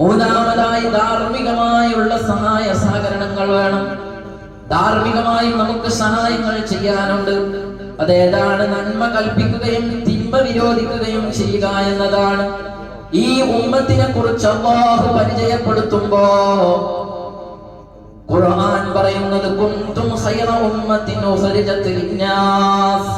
മൂന്നാമതായി ധാർമ്മികമായുള്ള സഹായ സഹകരണങ്ങൾ വേണം. ധാർമ്മികമായും നമുക്ക് സഹായങ്ങൾ ചെയ്യാനുണ്ട്. അതേതാണ് നന്മ കൽപ്പിക്കുകയും തിന്മ വിരോധിക്കുകയും ചെയ്യുക എന്നതാണ്. ഈ ഉമ്മത്തിനെ കുറിച്ച് അള്ളാഹു പരിചയപ്പെടുത്തുമ്പോ ഖുർആൻ പറയുന്നത് കുന്തും ഖൈറ ഉമ്മത്തിൻ ഉഖ്രിജത് ലിന്നാസ്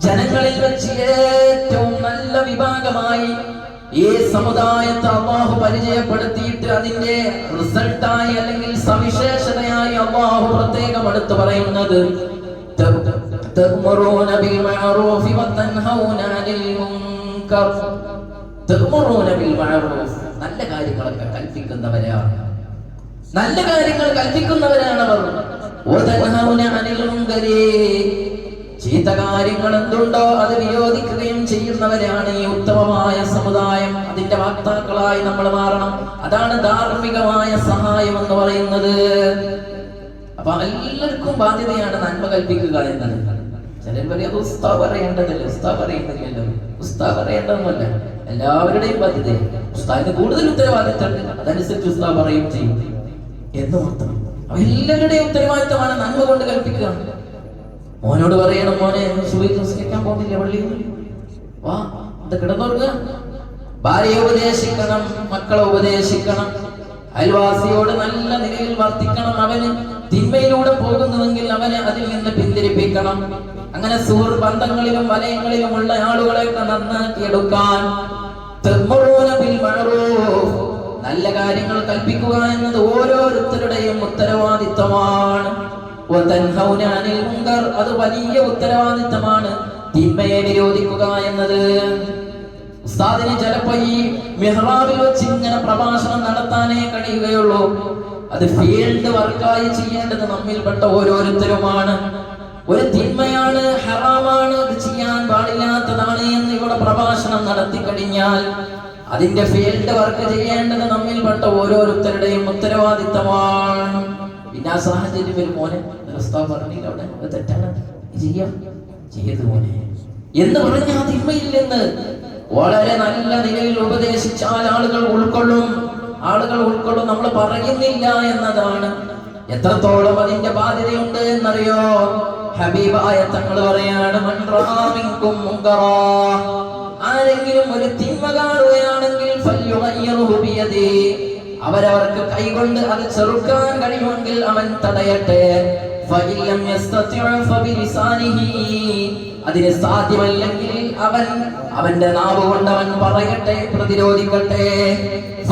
ജനങ്ങളിൽ വെച്ച് ഏറ്റവും നല്ല വിഭാഗമായി ഈ സമുദായത്തെ അള്ളാഹു പരിചയപ്പെടുത്തിയിട്ട് അതിന്റെ റിസൾട്ടായി അല്ലെങ്കിൽ സവിശേഷതയായി അള്ളാഹു പ്രത്യേകം എടുത്തു പറയുന്നത് നല്ല കാര്യങ്ങളൊക്കെ കൽപ്പിക്കുന്നവരാണ്. നല്ല കാര്യങ്ങൾ കൽപ്പിക്കുന്നവരാണ് അവർ ചീത്ത കാര്യങ്ങൾ എന്തുണ്ടോ അത് വിരോധിക്കുകയും ചെയ്യുന്നവരാണ് ഈ ഉത്തമമായ സമുദായം. അതിന്റെ വാക്താക്കളായി നമ്മൾ മാറണം. അതാണ് ധാർമ്മികമായ സഹായം എന്ന് പറയുന്നത്. അപ്പൊ എല്ലാവർക്കും ബാധ്യതയാണ് നന്മ കൽപ്പിക്കുക എന്നത്. ചിലർ പറയും ഉസ്താ പറയേണ്ടതല്ല? ഉസ്താ പറയുന്നില്ലല്ലോ ഉസ്താ പറയേണ്ടതൊന്നുമല്ല. എല്ലാവരുടെയും ബാധ്യത ഉസ്താദിന് കൂടുതൽ ഉത്തരവാദിത്തമുണ്ട് അതനുസരിച്ച് ഉസ്താ പറയും ചെയ്യും. എന്ന് മാത്രം. എല്ലാവരുടെയും ഉത്തരവാദിത്തമാണ് നന്മ കൊണ്ട് കൽപ്പിക്കുക. മോനോട് പറയണം മോനെ സുഖിക്കാൻ പോകുന്നില്ല പള്ളി വാ അത് കിടന്നുറങ്ങുക ഭാര്യയെ ഉപദേശിക്കണം മക്കളെ ഉപദേശിക്കണം. അയൽവാസിയോട് നല്ല നിലയിൽ വർത്തിക്കണം അവന്. തിന്മയിലൂടെ പോകുന്നുവെങ്കിൽ അവനെ അതിൽ നിന്ന് പിന്തിരിപ്പിക്കണം. അങ്ങനെ സുഹൃ ബന്ധങ്ങളിലും വലയങ്ങളിലും ഉള്ള ആളുകളെയൊക്കെ നന്നാക്കിയെടുക്കാൻ നല്ല കാര്യങ്ങൾ കൽപ്പിക്കുക എന്നത് ഓരോരുത്തരുടെയും ഉത്തരവാദിത്തമാണ് അത് വലിയ ഉത്തരവാദിത്തമാണ്. തിന്മയെ നിരോധിക്കുക എന്നത്. ഉസ്താദിന് ചിലപ്പോ ഈ മെഹ്റാബിൽ വെച്ച് ഇങ്ങനെ പ്രഭാഷണം നടത്താനേ കഴിയുകയുള്ളൂ. അത് ഫീൽഡ് വർക്കായി ചെയ്യേണ്ടത് നമ്മിൽപ്പെട്ട ഓരോരുത്തരുമാണ്. ഒരു തിന്മയാണ് ഹറാമാണ് അത് ചെയ്യാൻ പാടില്ലാത്തതാണ് എന്ന് ഇവിടെ പ്രഭാഷണം നടത്തി കഴിഞ്ഞാൽ അതിന്റെ ഫീൽഡ് വർക്ക് ചെയ്യേണ്ടത് നമ്മിൽപ്പെട്ട ഓരോരുത്തരുടെയും ഉത്തരവാദിത്തമാണ്. പിന്നെ ആ സാഹചര്യം ഒരു മോനെ ഉസ്താദ് പറഞ്ഞില്ല അവിടെ. തെറ്റാണ്. ചെയ്യാം. ചെയ്ത് മോനെ. എന്ന് പറഞ്ഞ ആ തിന്മയില്ലെന്ന് വളരെ നല്ല നിലയിൽ ഉപദേശിച്ചാൽ ആളുകൾ ഉൾക്കൊള്ളും. ആളുകൾ ഉൾക്കൊള്ളും. നമ്മൾ പറയുന്നില്ല എന്നതാണ്. എത്രത്തോളം അതിന്റെ ബാധ്യതയുണ്ട് എന്നറിയോ? ഹബീബായ തങ്ങൾ പറയാണ് "മൻ റആ ആരെങ്കിലും ഒരു തിന്മ കാണുകയാണെങ്കിൽ. അവരവർക്ക് കൈകൊണ്ട് അത് ചെറുക്കാൻ കഴിയുമെങ്കിൽ അവൻ തടയട്ടെ. അതിന് സാധ്യമല്ലെങ്കിൽ അവൻ അവന്റെ നാവ് കൊണ്ട് അവൻ പറയട്ടെ പ്രതിരോധിക്കട്ടെ.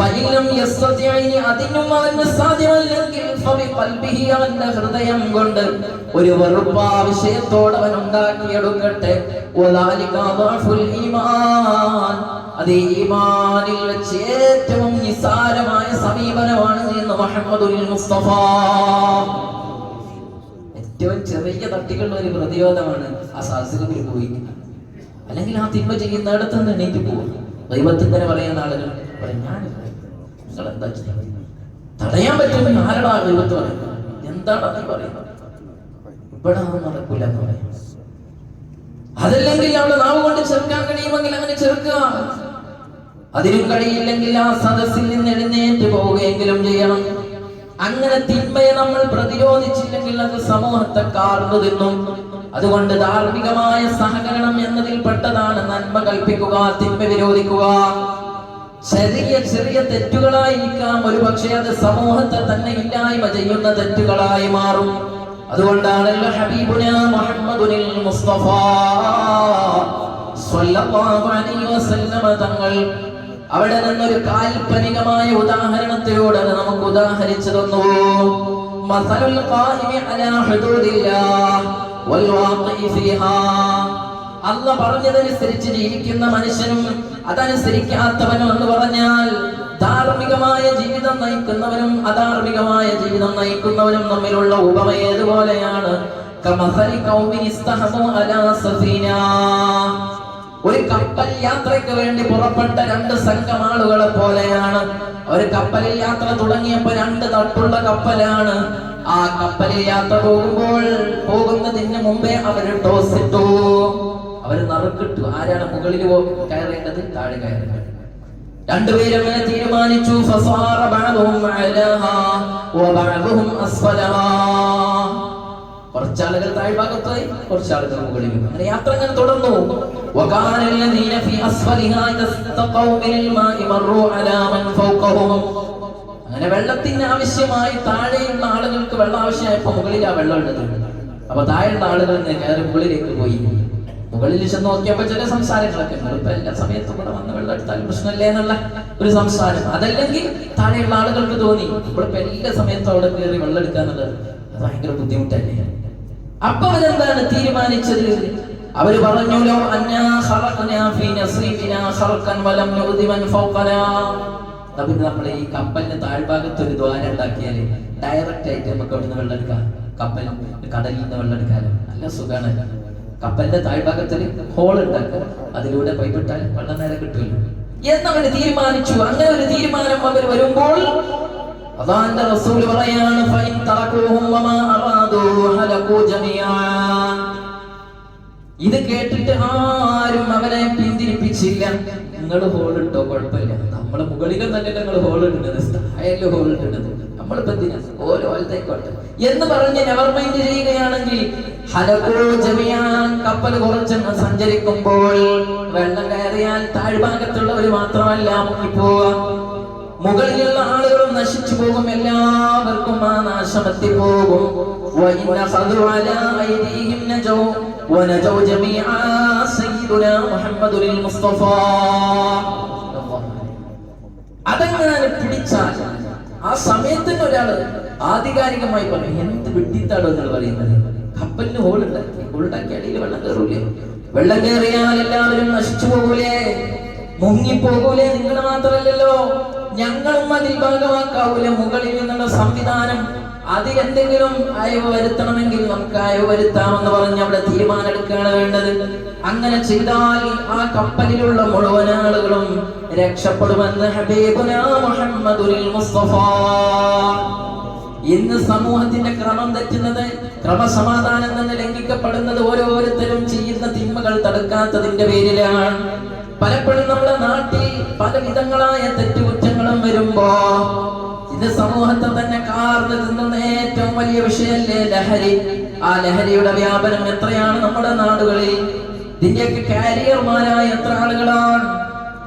അതിനും അവന് സാധ്യമല്ലെങ്കിൽ അവന്റെ ഹൃദയം കൊണ്ട് ഒരു വെറുപ്പ് വിഷയത്തോട് അവൻ ഉണ്ടാക്കിയെടുക്കട്ടെ. അത് ഈമാനിൽ വെച്ച് ഏറ്റവും നിസാരമായ സമീപനമാണ് എന്ന് മുഹമ്മദുൽ മുസ്തഫ. ഏറ്റവും ചെറിയ തട്ടികളുടെ ഒരു പ്രതിരോധമാണ് ആ സാഹസികത്തിൽ ഉപയോഗിക്കുന്നത് അല്ലെങ്കിൽ ആ തിന്മ ചെയ്യുന്നിടത്ത് നിന്ന് എണീറ്റ് പോകും ദൈവത്തിൽ തന്നെ പറയുന്ന ആളുകൾ ഞാൻ നിങ്ങൾ എന്താ ചെയ്യുന്നത്? തടയാൻ പറ്റുമെന്ന് ആരടാ ദൈവത്ത് പറയുന്നത് എന്താണ് നീ പറയുന്നത്? ഇവിടെ ഒന്നും നടക്കില്ല എന്ന് പറയുന്നത് അതല്ലെങ്കിൽ അവിടെ നാവ് കൊണ്ട് ചെറുക്കാൻ കഴിയുമെങ്കിൽ അങ്ങനെ ചെറുക്കുക. അതിനും കഴിയില്ലെങ്കിൽ ആ സദസ്സിൽ നിന്ന് എഴുന്നേറ്റ് പോവുകയെങ്കിലും ചെയ്യണം. അങ്ങനെ തിന്മയെ നമ്മൾ പ്രതിരോധിച്ചില്ലെങ്കിൽ അത് സമൂഹത്തെ കാർന്നു തിന്നും. അതുകൊണ്ട് ധാർമ്മികമായ സഹകരണം എന്നതിൽ പെട്ടതാണ് നന്മ കൽപ്പിക്കുക തിന്മ വിരോധിക്കുക. ചെറിയ ചെറിയ തെറ്റുകളായിരിക്കാം ഒരു പക്ഷേ അത് സമൂഹത്തെ തന്നെ ഇല്ലായ്മ ചെയ്യുന്ന തെറ്റുകളായി മാറും. അതുകൊണ്ടാണല്ലോ ഹബീബുന മുഹമ്മദുനിൽ മുസ്തഫ. സ്വല്ലല്ലാഹു അലൈഹി വസല്ലമ തങ്ങൾ അവിടെ നിന്നൊരു കാൽപ്പനികമായ ഉദാഹരണത്തിലൂടെ നമുക്ക് ഉദാഹരിച്ചു തന്നു. അല്ല പറഞ്ഞതനുസരിച്ച് ജീവിക്കുന്ന മനുഷ്യനും അതനുസരിക്കാത്തവനും എന്ന് പറഞ്ഞാൽ ധാർമ്മികമായ ജീവിതം നയിക്കുന്നവനും അധാർമികമായ ജീവിതം നയിക്കുന്നവനും തമ്മിലുള്ള ഉപമ ഏതുപോലെയാണ്? അലാ ഒരു കപ്പൽ യാത്രയ്ക്ക് വേണ്ടി പുറപ്പെട്ട രണ്ട് സംഘം ആളുകളെ പോലെയാണ്. ഒരു കപ്പലിൽ യാത്ര തുടങ്ങിയപ്പോ രണ്ട് തട്ടുള്ള കപ്പലാണ്. ആ കപ്പലിൽ യാത്ര പോകുമ്പോൾ പോകുന്നതിന് മുമ്പേ അവർ ടോസ് ഇട്ടു. അവർ നറുക്കിട്ടു. ആരാണ് മുകളിൽ കയറേണ്ടത്? താഴെ കയറേണ്ടത്. രണ്ടുപേരും അങ്ങനെ തീരുമാനിച്ചു. ഫസാറ ബഅദുഹും വബഅദുഹും അസ്ഫലഹാ കുറച്ചാളുകൾ താഴ്ഭാഗത്തായി കുറച്ചാളുകൾ മുകളിലും അങ്ങനെ യാത്ര അങ്ങനെ തുടർന്നു وكان الذين في أسفلها إذا استقوا من الماء مروا على من فوقهم അങ്ങനെ വെള്ളത്തിന് ആവശ്യമായി താഴെയുള്ള ആളുകൾക്ക് വെള്ളം ആവശ്യമായപ്പോ മുകളിലാ വെള്ളം ഉള്ളത് അപ്പൊ താഴെയുള്ള ആളുകൾ നേരെ മുകളിലേക്ക് പോയി മുകളിൽ ചെന്ന് നോക്കിയപ്പോ ചില സംസാരങ്ങളൊക്കെ ഉണ്ട് ഇപ്പൊ എല്ലാ സമയത്തും കൂടെ വന്ന് വെള്ളം എടുത്താൽ പ്രശ്നമല്ലേ എന്നുള്ള ഒരു സംസാരം അതല്ലെങ്കിൽ താഴെയുള്ള ആളുകൾക്ക് തോന്നി ഇപ്പോഴിപ്പോ എല്ലാ സമയത്തും അവിടെ കയറി വെള്ളം എടുക്കാന്നുള്ളത് അത് ഭയങ്കര ബുദ്ധിമുട്ടല്ലേ അപ്പൊ അവരെന്താണ് തീരുമാനിച്ചത്. അവർ പറഞ്ഞുലോ നമ്മളെ ഈ കപ്പലിന്റെ താഴ്ഭാഗത്ത് ഒരു ദ്വാരം ഉണ്ടാക്കിയാൽ ഡയറക്റ്റ് ആയിട്ട് നമുക്ക് അവിടുന്ന് വെള്ളം എടുക്കാം. കപ്പലും കടലിൽ നിന്ന് വെള്ളം എടുക്കാനും നല്ല സുഖമാണ് കപ്പലിന്റെ താഴ്ഭാഗത്ത് ഒരു ഹോൾ ഉണ്ടാക്കുക. അതിലൂടെ പൈപ്പിട്ടാൽ വെള്ളം നേരെ കിട്ടുമല്ലോ. എന്നവര് തീരുമാനിച്ചു. അങ്ങനെ ഒരു തീരുമാനം അവർ വരുമ്പോൾ അള്ളാന്റെ റസൂൽ പറയാണ് ഫൈൻ തറക്കൂഹും വമാ അറാദൂ ഹലകൂ ജമീആ. ഇത് കേട്ടിട്ട് ആരും അവനെ പിന്തിരിപ്പിച്ചില്ല. നിങ്ങൾ ഹോൾ ഇട്ടോ കുഴപ്പമില്ല. നമ്മളെ മുകളിലും തന്നെ നിങ്ങൾ ഹോൾ ഇടുന്നത് താഴെ ഹോൾ ഇടുന്നത്. നമ്മളിപ്പോ എന്തിനാ? ഓരോ പോലത്തേക്കോട്ടെ എന്ന് പറഞ്ഞ് നെവർ മൈൻഡ് ചെയ്യുകയാണെങ്കിൽ ഹലകോ ജമിയാൻ കപ്പൽ കുറച്ചെന്ന് സഞ്ചരിക്കുമ്പോൾ വെള്ളം കയറിയാൽ താഴ്ഭാഗത്തുള്ളവർ മാത്രമല്ല മുങ്ങിപ്പോവാ മുകളിലുള്ള ആളുകളും നശിച്ചു പോകും. എല്ലാവർക്കും ആ നാശമെത്തി പോകും അതെങ്ങനെ പിടിച്ചാൽ ആ സമയത്ത് തന്നെ ഒരാൾ ആധികാരികമായി പറഞ്ഞു എന്ത് വിട്ടിത്താടോ നിങ്ങൾ പറയുന്നത്? കപ്പലിന് ഹോൾ ഹോളുണ്ടാക്കി അടിയിൽ വെള്ളം കയറൂലേ? വെള്ളം കയറിയാൽ എല്ലാവരും നശിച്ചു പോകൂലേ? മുങ്ങിപ്പോകൂലേ? നിങ്ങൾ മാത്രമല്ലല്ലോ. ഞങ്ങളും അതിൽ ഭാഗമാക്കാവൂല മുകളിൽ നിന്നുള്ള സംവിധാനം അതിൽ എന്തെങ്കിലും അയവ് വരുത്തണമെങ്കിൽ നമുക്ക് അയവ് വരുത്താമെന്ന് പറഞ്ഞ് അവിടെ തീരുമാനമെടുക്കുകയാണ് വേണ്ടത്. അങ്ങനെ ചെയ്താൽ ആ കപ്പലിലുള്ള മുഴുവൻ ആളുകളും രക്ഷപ്പെടുമെന്ന് മുസ്തഫ. ഇന്ന് സമൂഹത്തിന്റെ ക്രമം തെറ്റുന്നത് ക്രമസമാധാനം തന്നെ ലംഘിക്കപ്പെടുന്നത് ഓരോരുത്തരും ചെയ്യുന്ന തിന്മകൾ തടുക്കാത്തതിന്റെ പേരിലാണ്. പലപ്പോഴും നമ്മുടെ നാട്ടിൽ പല വിധങ്ങളായ തെറ്റുകുറ്റങ്ങളും വരുമ്പോ ഇത് സമൂഹത്തെ തന്നെ കാർന്ന് തിന്നുന്ന ഏറ്റവും വലിയ വിഷയല്ലേ ലഹരി? ആ ലഹരിയുടെ വ്യാപനം എത്രയാണ് നമ്മുടെ നാടുകളിൽ? ഇതിന്റെയൊക്കെ കാരിയർമാരായ എത്ര ആളുകളാണ്?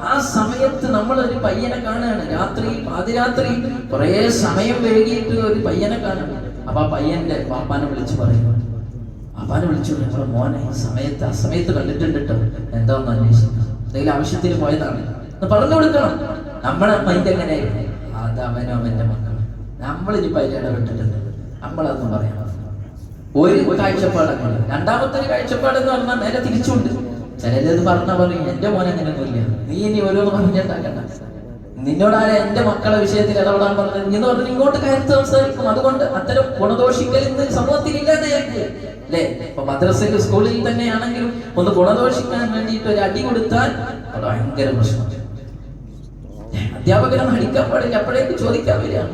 ആ സമയത്ത് നമ്മൾ ഒരു പയ്യനെ കാണുകയാണ്. രാത്രി പാതിരാത്രി കുറെ സമയം വൈകിയിട്ട് ഒരു പയ്യനെ കാണുകയാണ്. അപ്പൊ ആ പയ്യന്റെ പാപ്പാനെ വിളിച്ചു പറയും. പാപ്പാനെ വിളിച്ചു നമ്മുടെ മോനെ ഈ സമയത്ത് ആ സമയത്ത് കണ്ടിട്ടുണ്ട് കേട്ടോ എന്താന്ന് അന്വേഷിക്കണം. എന്തെങ്കിലും ആവശ്യത്തിന് പോയതാണ്. പറഞ്ഞു കൊടുക്കണം. നമ്മളെ പൈതെങ്ങനെ അത് അവനോ അവന്റെ മക്കളും. നമ്മളിനി അതിൽ ഇടപെട്ടിട്ടുണ്ട്. നമ്മളതൊന്നും പറയാം ഒരു കാഴ്ചപ്പാടങ്ങൾ രണ്ടാമത്തെ ഒരു കാഴ്ചപ്പാട് എന്ന് പറഞ്ഞാൽ നേരെ തിരിച്ചുണ്ട്. ചിലരത് പറഞ്ഞ പറയും എന്റെ മോൻ അങ്ങനെയൊന്നുമില്ല നീ ഇനി ഓരോന്ന് പറഞ്ഞിട്ടാക്കണ്ട നിന്നോടാരെ എന്റെ മക്കളെ വിഷയത്തിൽ ഇടപെടാൻ പറഞ്ഞത്? നീ പറഞ്ഞ് ഇങ്ങോട്ട് കയറി സംസാരിക്കും. അതുകൊണ്ട് അത്തരം ഗുണദോഷിക്കൽ ഇന്ന് സമൂഹത്തിൽ ഇല്ലാതെയാക്കി അല്ലേ? ഇപ്പൊ മദ്രസയിൽ സ്കൂളിൽ തന്നെയാണെങ്കിലും ഒന്ന് ഗുണദോഷിക്കാൻ വേണ്ടിയിട്ട് ഒരു അടി കൊടുത്താൽ ഭയങ്കര പ്രശ്നമാണ്. അധ്യാപകനെ അടിക്കാൻ പാടില്ല. അപ്പോഴേക്ക് ചോദിക്കാൻ വരികയാണ്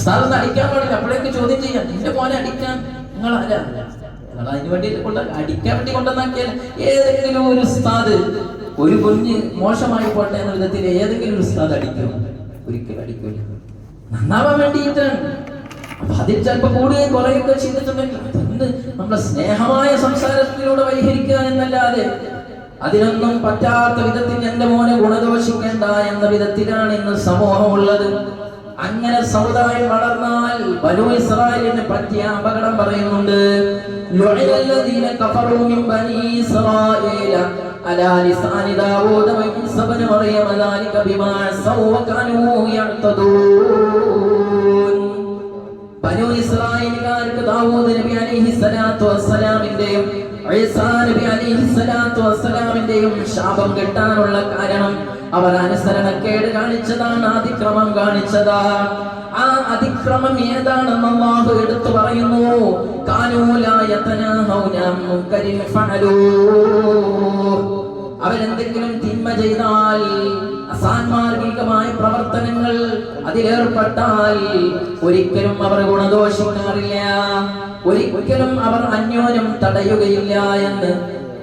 സ്ഥലത്ത് അടിക്കാൻ പാടില്ല. അപ്പോഴേക്ക് ചോദ്യം ചെയ്യാം നിന്റെ മോനെ അടിക്കാൻ നിങ്ങൾ ആരാ നിങ്ങൾ അതിന് വേണ്ടി കൊണ്ട അടിക്കാൻ വേണ്ടി കൊണ്ടുവന്നാക്കിയാൽ ഏതെങ്കിലും ഒരു ഉസ്താദ് ഒരു കുഞ്ഞ് മോശമായി പോട്ടെ എന്ന വിധത്തിൽ ഏതെങ്കിലും ഒരു ഉസ്താദ് അടിക്കും. ഒരിക്കലും അടിക്കില്ല നന്നാവാൻ വേണ്ടിയിട്ടാണ്. അപ്പൊ അതിൽ ചിലപ്പോ കൂടുകയും കുറയുകയൊക്കെ ചെയ്തിട്ടുണ്ടെങ്കിൽ അതൊന്ന് നമ്മുടെ സ്നേഹമായ സംസാരത്തിലൂടെ പരിഹരിക്കുക എന്നല്ലാതെ അതിനൊന്നും പറ്റാത്ത വിധത്തിൽ എന്റെ മോനെ ഗുണദോഷിക്കണ്ട എന്ന വിധത്തിലാണ് ഇന്ന് സമൂഹമുള്ളത്. അങ്ങനെ സമുദായം വളർന്നാൽ ബനു ഇസ്രായേലിന് പറ്റിയ അപകടം പറയുന്നുണ്ട്. ഇസ്രായേലുകാർക്ക് ദാവൂദ് നബി അലൈഹി സ്വലാത്തു വസ്സലാമിന്റെയും വസ്സലാമിന്റെയും ശാപം കിട്ടാനുള്ള കാരണം അവർ അനുസരണക്കേട് കാണിച്ചതാണ് അതിക്രമം കാണിച്ചതാ. ആ അതിക്രമം ഏതാണെന്ന് അല്ലാഹു എടുത്തു പറയുന്നു. അവരെന്തെങ്കിലും തിന്മ ചെയ്താൽ അസാൻമാർഗികമായ പ്രവർത്തനങ്ങൾ അതിലേർപ്പെട്ടാൽ ഒരിക്കലും അവർ ഗുണദോഷിക്കാറില്ല. ഒരിക്കലും അവർ അന്യോന്യം തടയുകയില്ല എന്ന്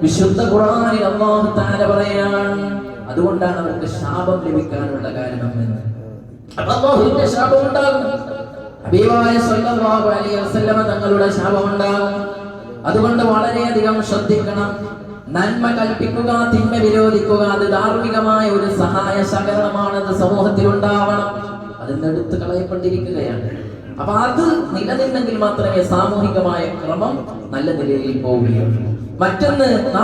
വിശുദ്ധ ഖുർആനിൽ അള്ളാഹു തആല പറയാൻ അതുകൊണ്ടാണ് അവർക്ക് ശാപം ലഭിക്കാനുള്ള കാരണം എന്ന്. അള്ളാഹുവിന്റെ ശാപം ഉണ്ടാകും ഹബീബായ സല്ലല്ലാഹു അലൈഹി വസല്ലമ തങ്ങളുടെ ശാപം ഉണ്ടാകും അതുകൊണ്ട് വളരെയധികം ശ്രദ്ധിക്കണം. നന്മ കൽപ്പിക്കുക തിന്മ വിരോധിക്കുക അത് ധാർമ്മികമായ ഒരു സഹായ സഹകരണമാണ് സമൂഹത്തിൽ ഉണ്ടാവണം അത് അടുത്ത് കളയപ്പെട്ടിരിക്കുകയാണ്. അപ്പൊ അത് നിലനിന്നെങ്കിൽ മാത്രമേ സാമൂഹികമായ ക്രമം നല്ല നിലയിൽ പോവുകയുള്ളൂ. മറ്റൊന്ന് നാം